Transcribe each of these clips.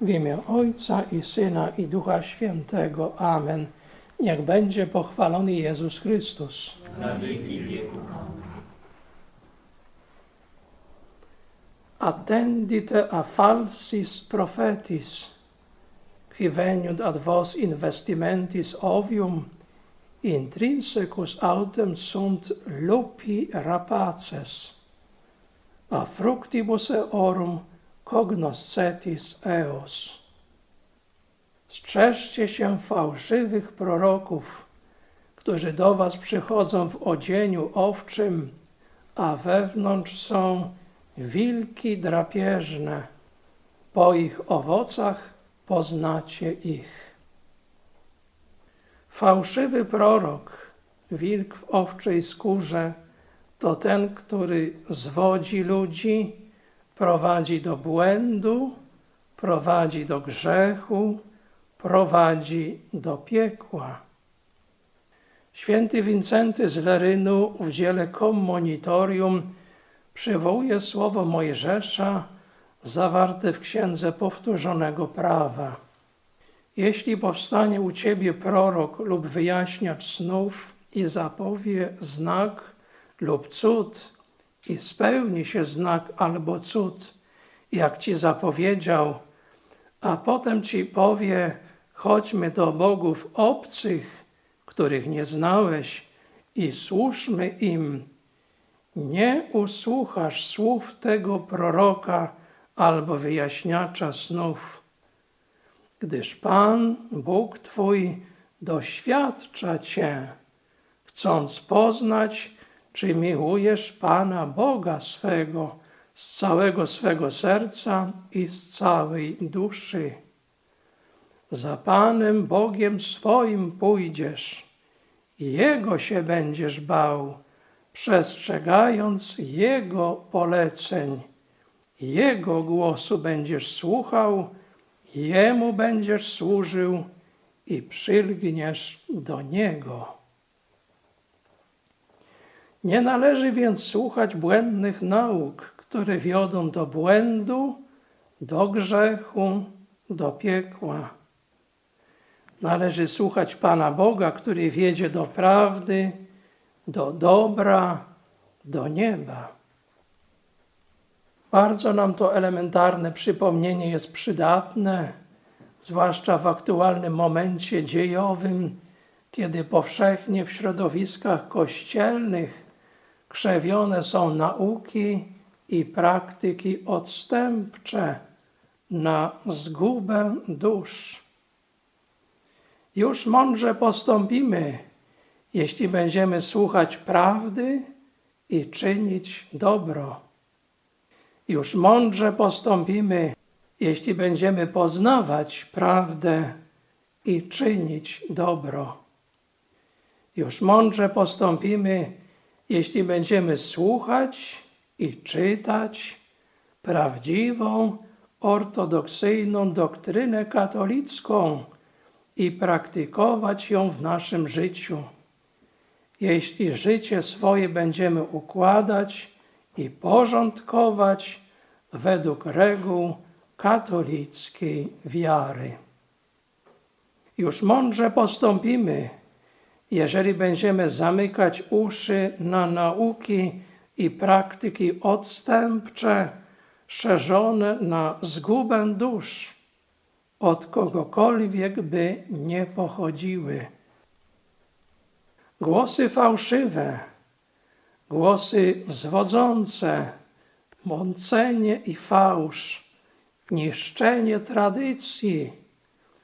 W imię Ojca i Syna i Ducha Świętego. Amen. Niech będzie pochwalony Jezus Chrystus. na wieki wieków. Attendite a falsis prophetis, qui veniunt ad vos investimentis ovium, intrinsecus autem sunt lupi rapaces, a fructibus eorum cognoscetis eos. Strzeżcie się fałszywych proroków, którzy do was przychodzą w odzieniu owczym, a wewnątrz są wilki drapieżne. Po ich owocach poznacie ich. Fałszywy prorok, wilk w owczej skórze, to ten, który zwodzi ludzi, prowadzi do błędu, prowadzi do grzechu, prowadzi do piekła. Święty Wincenty z Lerynu w dziele Commonitorium przywołuje słowo Mojżesza zawarte w Księdze Powtórzonego Prawa. Jeśli powstanie u ciebie prorok lub wyjaśniacz snów i zapowie znak lub cud i spełni się znak albo cud, jak ci zapowiedział, a potem ci powie, chodźmy do bogów obcych, których nie znałeś i służmy im, nie usłuchasz słów tego proroka albo wyjaśniacza snów, gdyż Pan, Bóg Twój, doświadcza Cię, chcąc poznać, czy miłujesz Pana Boga swego z całego swego serca i z całej duszy. Za Panem Bogiem swoim pójdziesz Jego się będziesz bał, przestrzegając Jego poleceń. Jego głosu będziesz słuchał, Jemu będziesz służył i przylgniesz do Niego. Nie należy więc słuchać błędnych nauk, które wiodą do błędu, do grzechu, do piekła. Należy słuchać Pana Boga, który wiedzie do prawdy, do dobra, do nieba. Bardzo nam to elementarne przypomnienie jest przydatne, zwłaszcza w aktualnym momencie dziejowym, kiedy powszechnie w środowiskach kościelnych krzewione są nauki i praktyki odstępcze na zgubę dusz. Już mądrze postąpimy, jeśli będziemy słuchać prawdy i czynić dobro. Już mądrze postąpimy, jeśli będziemy poznawać prawdę i czynić dobro. Już mądrze postąpimy, jeśli będziemy słuchać i czytać prawdziwą, ortodoksyjną doktrynę katolicką i praktykować ją w naszym życiu. Jeśli życie swoje będziemy układać i porządkować według reguł katolickiej wiary. Już mądrze postąpimy, jeżeli będziemy zamykać uszy na nauki i praktyki odstępcze, szerzone na zgubę dusz, od kogokolwiek by nie pochodziły. Głosy fałszywe, głosy zwodzące, mącenie i fałsz, niszczenie tradycji,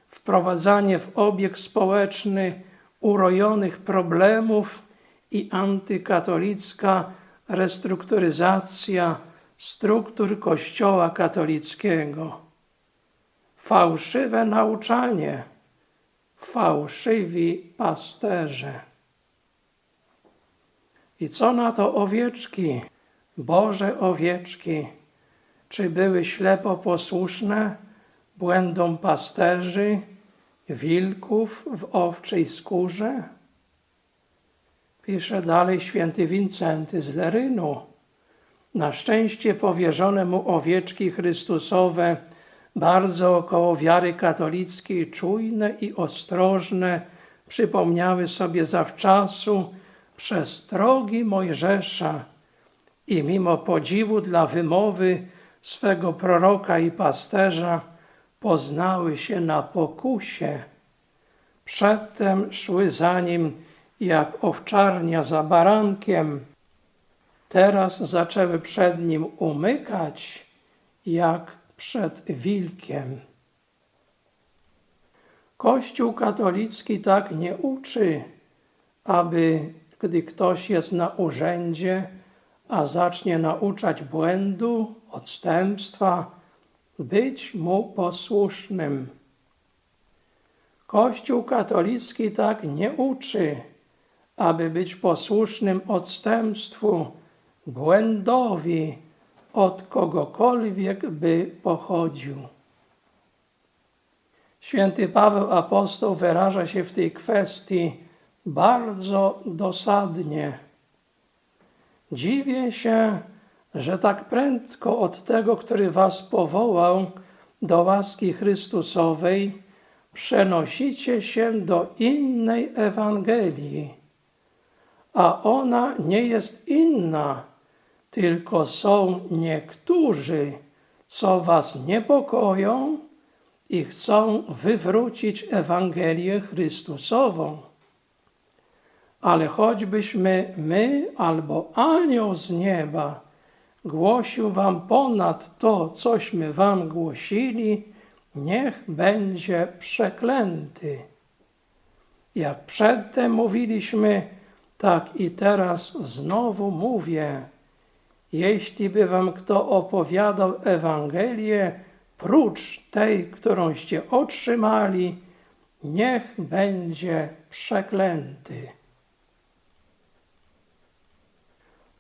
wprowadzanie w obieg społeczny urojonych problemów i antykatolicka restrukturyzacja struktur Kościoła katolickiego. Fałszywe nauczanie, fałszywi pasterze. I co na to owieczki, Boże owieczki, czy były ślepo posłuszne błędom pasterzy, wilków w owczej skórze? Pisze dalej święty Wincenty z Lerynu. Na szczęście powierzone mu owieczki Chrystusowe, bardzo około wiary katolickiej, czujne i ostrożne, przypomniały sobie zawczasu przestrogi Mojżesza i mimo podziwu dla wymowy swego proroka i pasterza, poznały się na pokusie. Przedtem szły za nim jak owczarnia za barankiem, teraz zaczęły przed nim umykać jak przed wilkiem. Kościół katolicki tak nie uczy, aby gdy ktoś jest na urzędzie, a zacznie nauczać błędu, odstępstwa, być mu posłusznym. Kościół katolicki tak nie uczy, aby być posłusznym odstępstwu, błędowi, od kogokolwiek by pochodził. Święty Paweł apostoł wyraża się w tej kwestii bardzo dosadnie. Dziwię się, że tak prędko od tego, który was powołał do łaski Chrystusowej, przenosicie się do innej Ewangelii, a ona nie jest inna, tylko są niektórzy, co was niepokoją i chcą wywrócić Ewangelię Chrystusową. Ale choćbyśmy my albo anioł z nieba głosił wam ponad to, cośmy wam głosili, niech będzie przeklęty. Jak przedtem mówiliśmy, tak i teraz znowu mówię. Jeśli by wam kto opowiadał Ewangelię prócz tej, którąście otrzymali, niech będzie przeklęty.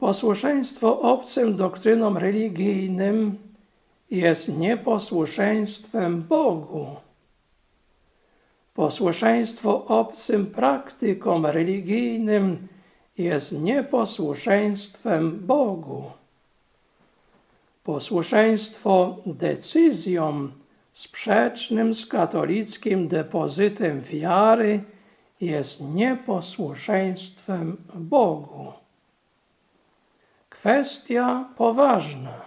Posłuszeństwo obcym doktrynom religijnym jest nieposłuszeństwem Bogu. Posłuszeństwo obcym praktykom religijnym jest nieposłuszeństwem Bogu. Posłuszeństwo decyzjom sprzecznym z katolickim depozytem wiary jest nieposłuszeństwem Bogu. Kwestia poważna.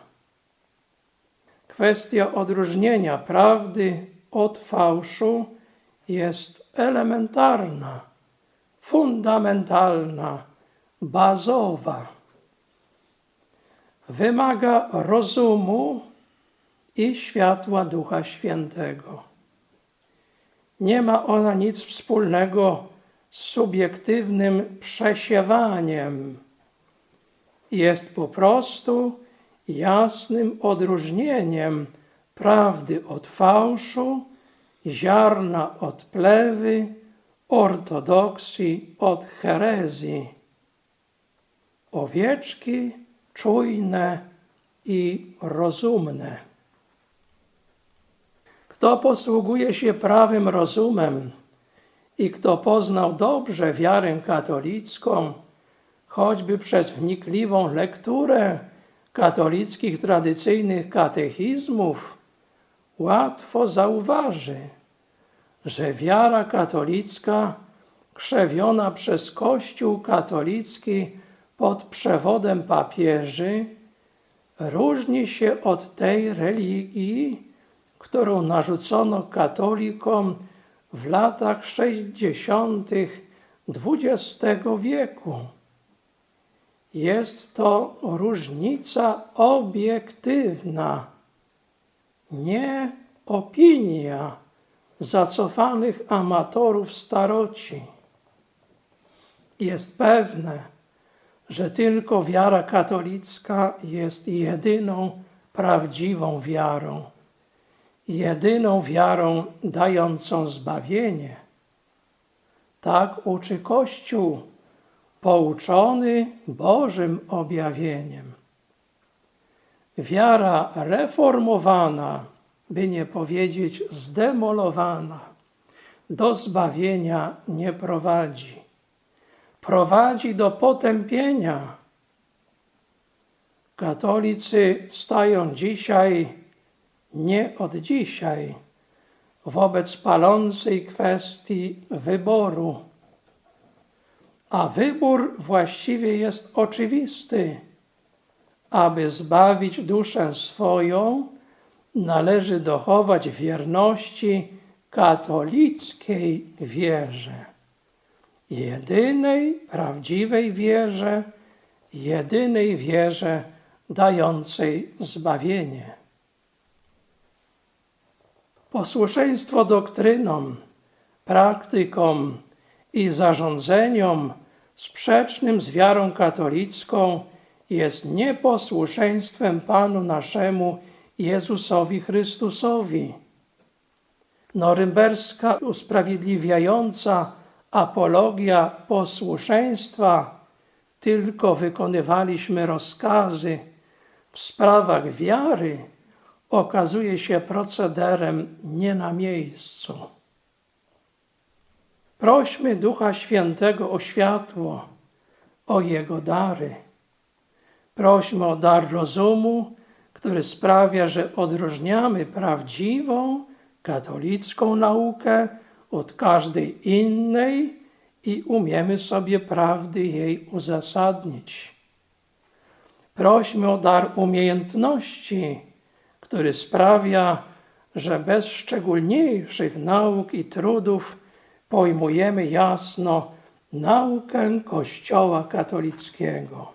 Kwestia odróżnienia prawdy od fałszu jest elementarna, fundamentalna, bazowa. Wymaga rozumu i światła Ducha Świętego. Nie ma ona nic wspólnego z subiektywnym przesiewaniem jest po prostu jasnym odróżnieniem prawdy od fałszu, ziarna od plewy, ortodoksji od herezji. owieczki czujne i rozumne. Kto posługuje się prawym rozumem i kto poznał dobrze wiarę katolicką, choćby przez wnikliwą lekturę katolickich tradycyjnych katechizmów, łatwo zauważy, że wiara katolicka, krzewiona przez Kościół katolicki pod przewodem papieży, różni się od tej religii, którą narzucono katolikom w latach 60. XX wieku. Jest to różnica obiektywna, nie opinia zacofanych amatorów staroci. Jest pewne, że tylko wiara katolicka jest jedyną prawdziwą wiarą, jedyną wiarą dającą zbawienie. Tak uczy Kościół, pouczony Bożym objawieniem. Wiara reformowana, by nie powiedzieć zdemolowana, do zbawienia nie prowadzi. Prowadzi do potępienia. Katolicy stają dzisiaj, nie od dzisiaj, wobec palącej kwestii wyboru. A wybór właściwie jest oczywisty. Aby zbawić duszę swoją, należy dochować wierności katolickiej wierze. Jedynej prawdziwej wierze, jedynej wierze dającej zbawienie. Posłuszeństwo doktrynom, praktykom i zarządzeniom sprzecznym z wiarą katolicką jest nieposłuszeństwem Panu naszemu Jezusowi Chrystusowi. Norymberska usprawiedliwiająca apologia posłuszeństwa, tylko wykonywaliśmy rozkazy w sprawach wiary, okazuje się procederem nie na miejscu. Prośmy Ducha Świętego o światło, o Jego dary. Prośmy o dar rozumu, który sprawia, że odróżniamy prawdziwą katolicką naukę od każdej innej i umiemy sobie prawdy jej uzasadnić. Prośmy o dar umiejętności, który sprawia, że bez szczególniejszych nauk i trudów pojmujemy jasno naukę Kościoła katolickiego.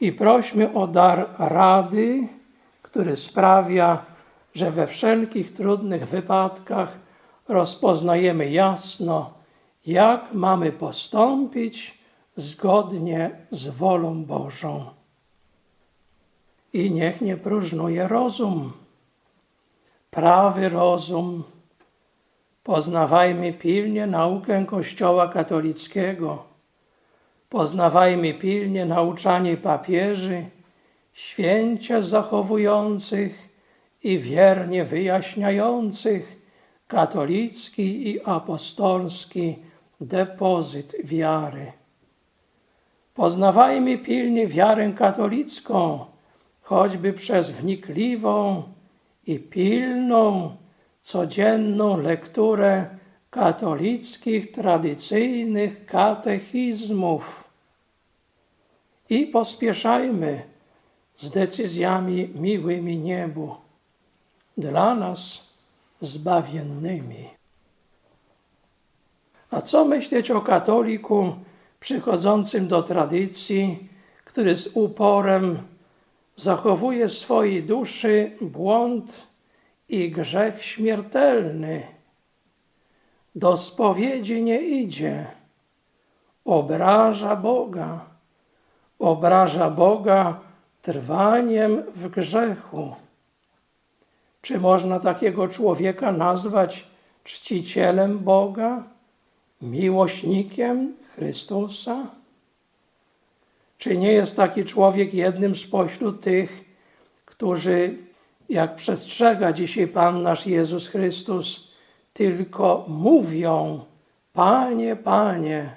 I prośmy o dar rady, który sprawia, że we wszelkich trudnych wypadkach rozpoznajemy jasno, jak mamy postąpić zgodnie z wolą Bożą. I niech nie próżnuje rozum, prawy rozum. Poznawajmy pilnie naukę Kościoła katolickiego, poznawajmy pilnie nauczanie papieży, święcie zachowujących i wiernie wyjaśniających katolicki i apostolski depozyt wiary. Poznawajmy pilnie wiarę katolicką, choćby przez wnikliwą i pilną, codzienną lekturę katolickich, tradycyjnych katechizmów. I pospieszajmy z decyzjami miłymi niebu. Dla nas zbawiennymi. A co myśleć o katoliku przychodzącym do tradycji, który z uporem zachowuje w swojej duszy błąd i grzech śmiertelny? Do spowiedzi nie idzie, obraża Boga, obraża Boga trwaniem w grzechu. Czy można takiego człowieka nazwać czcicielem Boga, miłośnikiem Chrystusa? Czy nie jest taki człowiek jednym spośród tych, którzy, jak przestrzega dzisiaj Pan nasz Jezus Chrystus, tylko mówią: Panie, Panie,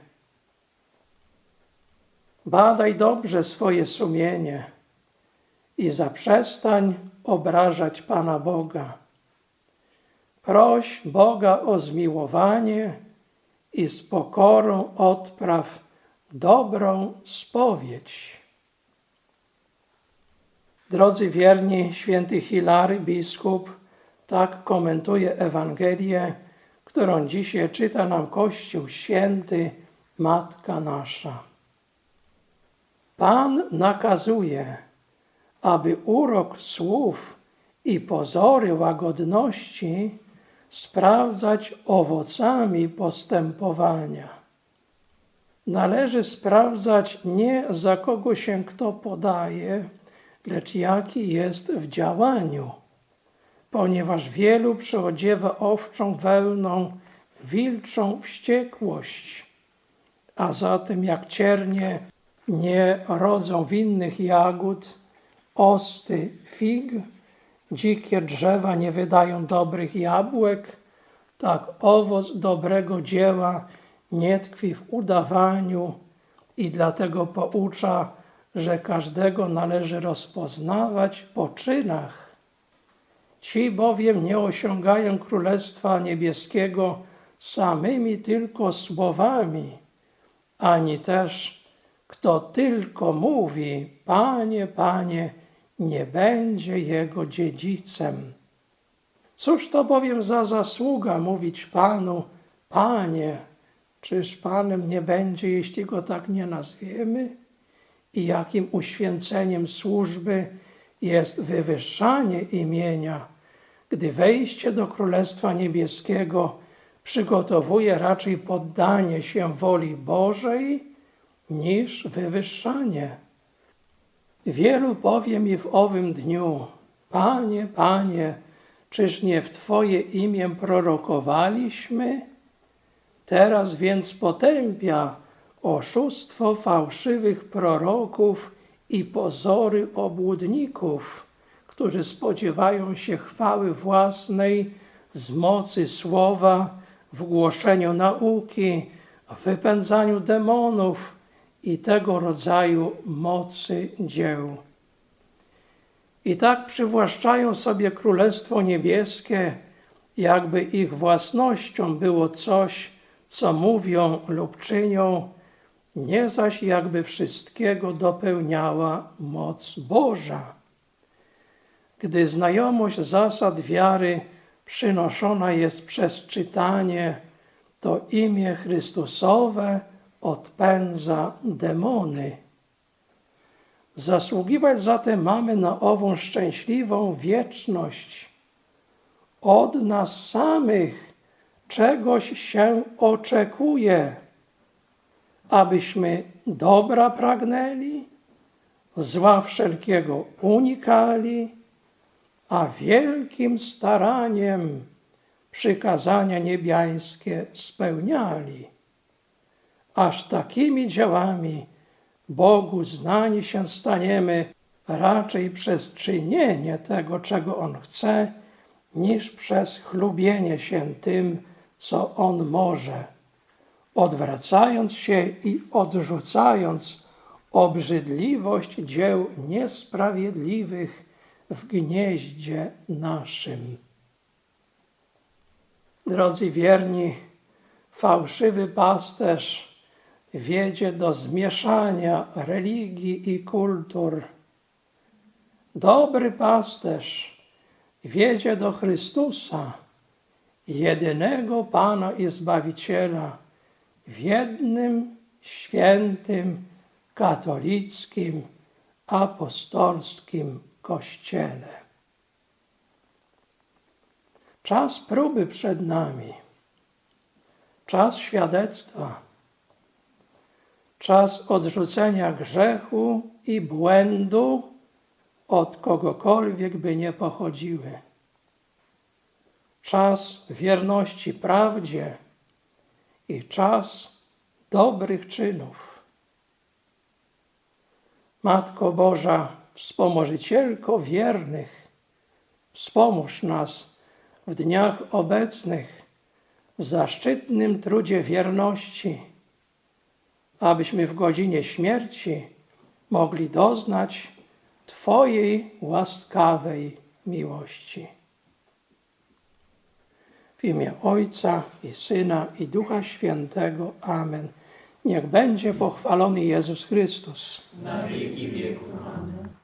badaj dobrze swoje sumienie i zaprzestań obrażać Pana Boga. Proś Boga o zmiłowanie i z pokorą odpraw dobrą spowiedź. Drodzy wierni, święty Hilary, biskup, tak komentuje Ewangelię, którą dzisiaj czyta nam Kościół Święty, Matka Nasza. Pan nakazuje, aby urok słów i pozory łagodności sprawdzać owocami postępowania. Należy sprawdzać nie za kogo się kto podaje, lecz jaki jest w działaniu, ponieważ wielu przeodziewa owczą wełną wilczą wściekłość, a zatem jak ciernie nie rodzą winnych jagód, osty fig, dzikie drzewa nie wydają dobrych jabłek, tak owoc dobrego dzieła nie tkwi w udawaniu i dlatego poucza, że każdego należy rozpoznawać po czynach. Ci bowiem nie osiągają Królestwa Niebieskiego samymi tylko słowami, ani też kto tylko mówi, Panie, Panie, nie będzie jego dziedzicem. Cóż to bowiem za zasługa mówić Panu, Panie, czyż Panem nie będzie, jeśli go tak nie nazwiemy? I jakim uświęceniem służby jest wywyższanie imienia, gdy wejście do Królestwa Niebieskiego przygotowuje raczej poddanie się woli Bożej niż wywyższanie. Wielu powie mi w owym dniu, Panie, Panie, czyż nie w Twoje imię prorokowaliśmy? Teraz więc potępia oszustwo fałszywych proroków i pozory obłudników, którzy spodziewają się chwały własnej z mocy słowa, w głoszeniu nauki, w wypędzaniu demonów, i tego rodzaju mocy dzieł. I tak przywłaszczają sobie Królestwo Niebieskie, jakby ich własnością było coś, co mówią lub czynią, nie zaś jakby wszystkiego dopełniała moc Boża. Gdy znajomość zasad wiary przynoszona jest przez czytanie, to imię Chrystusowe odpędza demony. Zasługiwać zatem mamy na ową szczęśliwą wieczność. Od nas samych czegoś się oczekuje, abyśmy dobra pragnęli, zła wszelkiego unikali, a wielkim staraniem przykazania niebiańskie spełniali. Aż takimi działami Bogu znani się staniemy raczej przez czynienie tego, czego On chce, niż przez chlubienie się tym, co On może, odwracając się i odrzucając obrzydliwość dzieł niesprawiedliwych w gnieździe naszym. Drodzy wierni, fałszywy pasterz wiedzie do zmieszania religii i kultur. Dobry pasterz wiedzie do Chrystusa, jedynego Pana i Zbawiciela, w jednym świętym, katolickim, apostolskim Kościele. Czas próby przed nami, czas świadectwa czas odrzucenia grzechu i błędu od kogokolwiek by nie pochodziły. Czas wierności prawdzie i czas dobrych czynów. Matko Boża, wspomożycielko wiernych, wspomóż nas w dniach obecnych w zaszczytnym trudzie wierności, abyśmy w godzinie śmierci mogli doznać Twojej łaskawej miłości. W imię Ojca i Syna i Ducha Świętego. Amen. Niech będzie pochwalony Jezus Chrystus. na wieki. Amen.